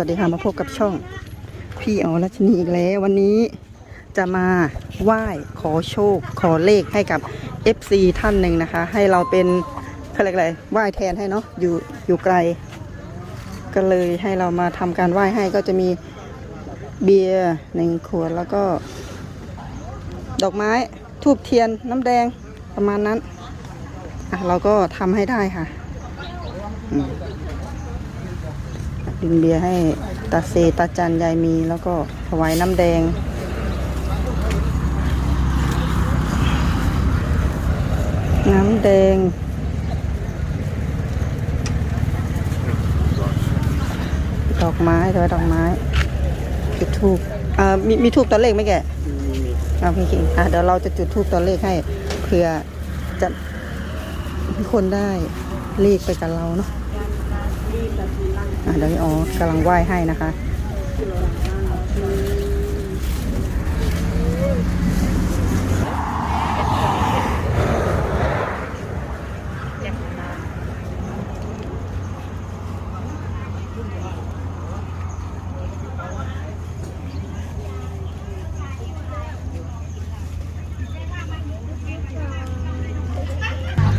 วัสดีค่ะมาพบกับช่อง พี่อ๋อรัชนีอีกแล้ววันนี้จะมาไหว้ขอโชค ขอเลขให้กับ FC ท่านหนึ่งนะคะ ให้เราเป็นเขาเรียกอะไรไหว้แทนให้เนาะอยู่อยู่ไกล ก็เลยให้เรามาทำการไหว้ให้ก็จะมีเบียร์หนึ่งขวดแล้วก็ ดอกไม้ทูบเทียนน้ำแดงประมาณนั้นอะเราก็ทำให้ได้ค่ะอืม ดื่มเบียร์ให้ตาเซตาจันยายมีแล้วก็ถวายน้ำแดง น้ำแดง ดอกไม้ถวายดอกไม้จุดทูบอ่ามีมีทูบตัวเลขไหมแกเอาพี่คิงอะเดี๋ยวเราจะจุดทูบตัวเลขให้เพื่อจะมีคนได้เลขไปกับเราเนาะ อะเดี๋ยวพี่อ๋อกำลังไหว้ให้นะคะ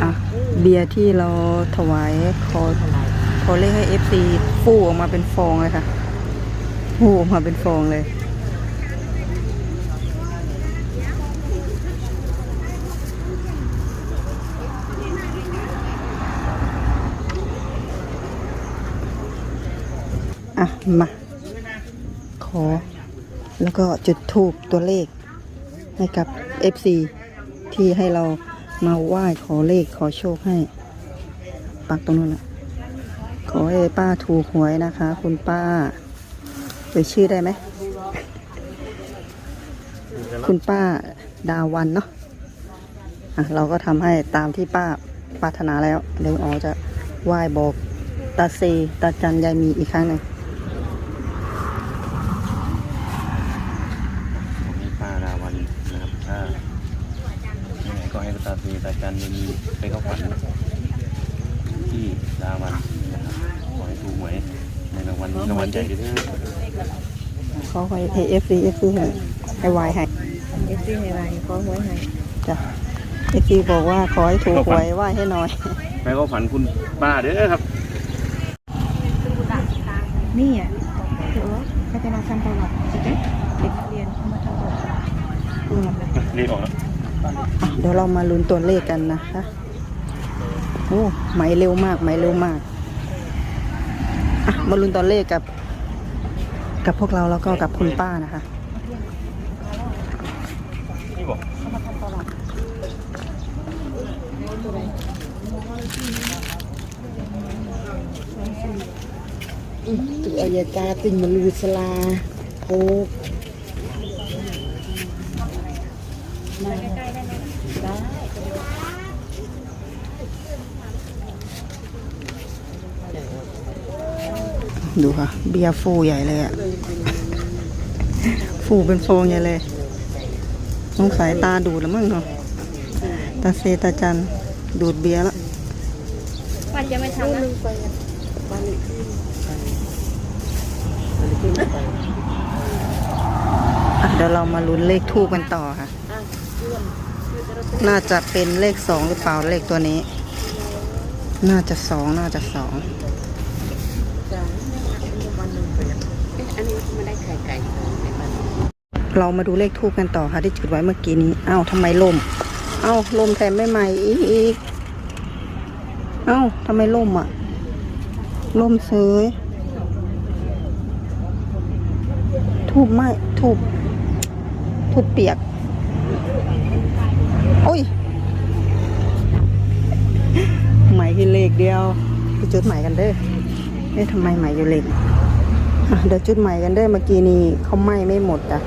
อะเบียร์ที่เราถวายขอ ขอเลขให้เอฟซีฟูออกมาเป็นฟองเลยค่ะฟูออกมาเป็นฟองเลย อะ มา ขอ แล้วก็จุดทูบตัวเลข ให้กับ FC ที่ให้เรามาไหว้ขอเลขขอโชคให้ ปักตรงนู้นนะ อให้ป้าถูกหวยนะคะ คุณป้าเอ่ยชื่อได้ไหม คุณป้าดาวันเนาะอะเราก็ทำให้ตามที่ป้าปรารถนาแล้ว เดี๋ยวอ๋อจะไหว้บอกตาเซตาจันยายมีอีกครั้งหนึ่งผมให้ป้าราวันนะครับถ้ายังไงก็ให้ตาตีตาจันยัยมีไปเข้าฝันที่ราวัน ถูกหวยในรางวัลนี้รางวัลใหญ่ด้วยนะเขาให้เอฟซีเอฟซีให้ให้ไหวให้เอฟซีให้ไรขอหวยให้จ้ะเอฟซีบอกว่าขอให้ถูกหวยไหวให้หน่อยไปเข้าฝันคุณป้าเด้อครับ นี่อะเดี๋ยวเขาจะมาทำประวัติเด็กนักเรียนเขามาทำประวัติเรียกออกแล้วอะเดี๋ยวเรามาลุ้นตัวเลขกันนะคะโอ้ไหมเร็วมากไหมเร็วมาก อะมาลุ้นตัวเลขกับ กับพวกเราแล้วก็กับคุณป้านะคะนี่บอกตุอายตาติงมลูสลาโพก ดูค่ะ เบียร์ฟูใหญ่เลยอะฟูเป็นฟองใหญ่เลยสงสัยตาดูดแล้วมั้งเนาะตาเซตาจันดูดเบียร์แล้ววันจะไม่ทำนะอะเดี๋ยวเรามาลุ้นเลขทูปกันต่อค่ะ น่าจะเป็นเลขสองหรือเปล่าเลขตัวนี้ น่าจะสองน่าจะสอง อันนี้ ไม่ได้ไข่ไก่ในบ้านเรามาดูเลขทูปกันต่อค่ะที่จุดไว้เมื่อกี้นี้เอ้าทำไมล่ม เอ้าล่มแต่ไม่ใหม่อีกเอ้าทำไมล่มอะล่มเสยทูบไหมทูบทูบเปียก โอ้ยใหม่ที่เลขเดียวไปจุดใหม่กันเด้อเอ๊ะทำไมใหม่อยู่เลข เดี๋ยวจุดใหม่กันเด้อเมื่อกี้นี้เขาไหม้ไม่หมดอะ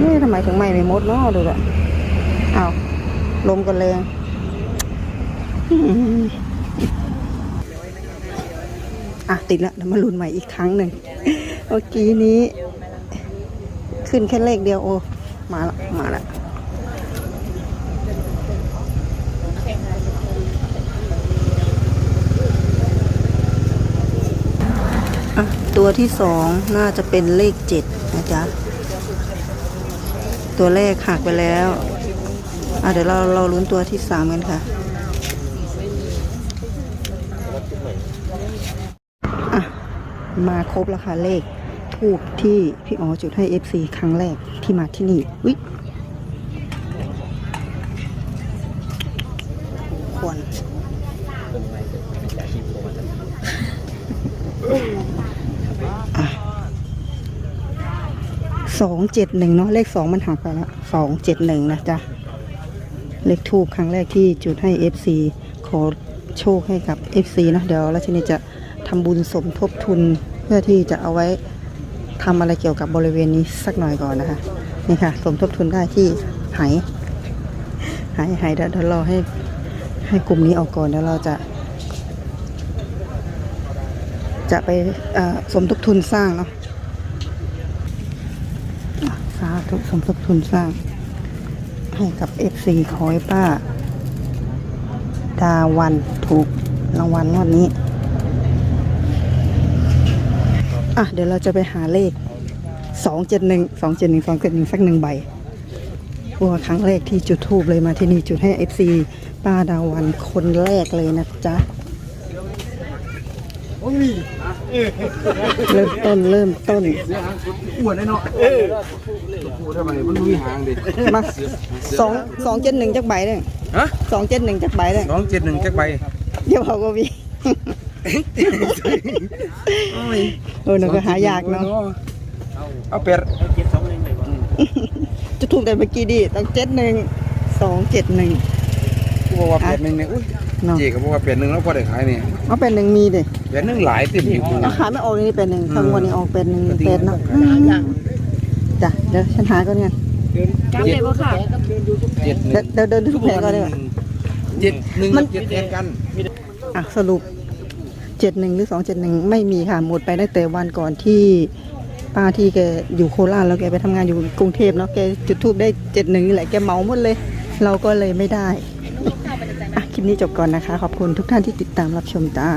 นี่ทำไมถึงไหม้ไม่หมดเนาะดูอะอ้าลมก็แรงอืมอะติดละเดี๋ยวมาลุ้นใหม่อีกครั้งหนึ่งเมื่อกี้นี้ ขึ้นแค่เลขเดียวโอ้มาละมาละ ตัวที่สองน่าจะเป็นเลขเจ็ดนะจ๊ะ ตัวแรกหักไปแล้วอะเดี๋ยวเราเราลุ้นตัวที่สามกันค่ะอะ มาครบแล้วค่ะเลขทูบที่พี่อ๋อจุดให้ FC ครั้งแรกที่มาที่นี่วิควร สองเจ็ดหนึ่งเนาะเลขสองมันหักไปแล้วสองเจ็ดหนึ่งนะจ๊ะ เลขทูบครั้งแรกที่จุดให้ FC ขอโชคให้กับ FC นะเดี๋ยวราชินีจะทำบุญสมทบทุนเพื่อที่จะเอาไว้ทำอะไรเกี่ยวกับบริเวณนี้สักหน่อยก่อนนะคะนี่ค่ะ สมทบทุนได้ที่หไหไหเดี๋ยวเดี๋ยวรอให้ให้กลุ่มนี้ออกก่อนเดี๋ยวเราจะ จะไปสมทบทุนสร้างเนาะ สาธุสมทบทุนสร้าง ให้กับ FC ขอให้ป้า ดาวันถูกรางวัลงวดนี้ อะ เดี๋ยวเราจะไปหาเลข271 271 271สักหนึ่งใบเพราะว่าครั้งแรกที่จุดทูบเลยมาที่นี่จุดให้ FC ป้าดาวันคนแรกเลยนะจ๊ะ เริ่มต้นเริ่มต้นอ้วนได้เนาะเออพูดทำไมมันมีหางดิมาสองสองเจ็ดหนึ่งจักใบเลยฮะสองเจ็ดหนึ่งจักใบเลยสองเจ็ดหนึ่งจักใบเดี๋ยวเขาก็มีเออหนูก็หายากเนาะเอาเป็ดจะถูกแต่เมื่อกี้ดิต้องเจ็ดหนึ่งสองเจ็ดหนึ่ง กูบอกว่าเป็ดหนึ่งเนี่ยอุ้ยเนาะเจ๊ก็บอกว่าเป็ดหนึ่งแล้วพอได้ขายเนี่ยเอาเป็นหนึ่งมีดิเป็ดหนึ่งหลายติดอยู่เอาขายไม่ออกนี่เป็นหนึ่งทั้งวันนี้ออกเป็นหนึ่งเป็นเนาะอืมจ้ะเดี๋ยวฉันหาก่อนเนี่ยกล้ามเลยบ่ค่ะเจ็ดหนึ่เดี๋ยวงเดี๋ยวเดินทุกแผงก่อนเลยว่ะเจ็ดหนึ่งมันเจ็ดแทนกันอะสรุปเจ็ดหนึ่งหรือสองเจ็ดหนึ่งไม่มีค่ะหมดไปตั้งแต่วันก่อนที่ป้าที่แกอยู่โคราชแล้วแกไปทำงานอยู่กรุงเทพเนาะแกจุดทูบได้เจ็ดหนึ่งนี่แหละแกเหมาหมดเลย เราก็เลยไม่ได้อะค ลิปนี้จบก่อนนะคะ ขอบคุณทุกท่านที่ติดตามรับชมจ้า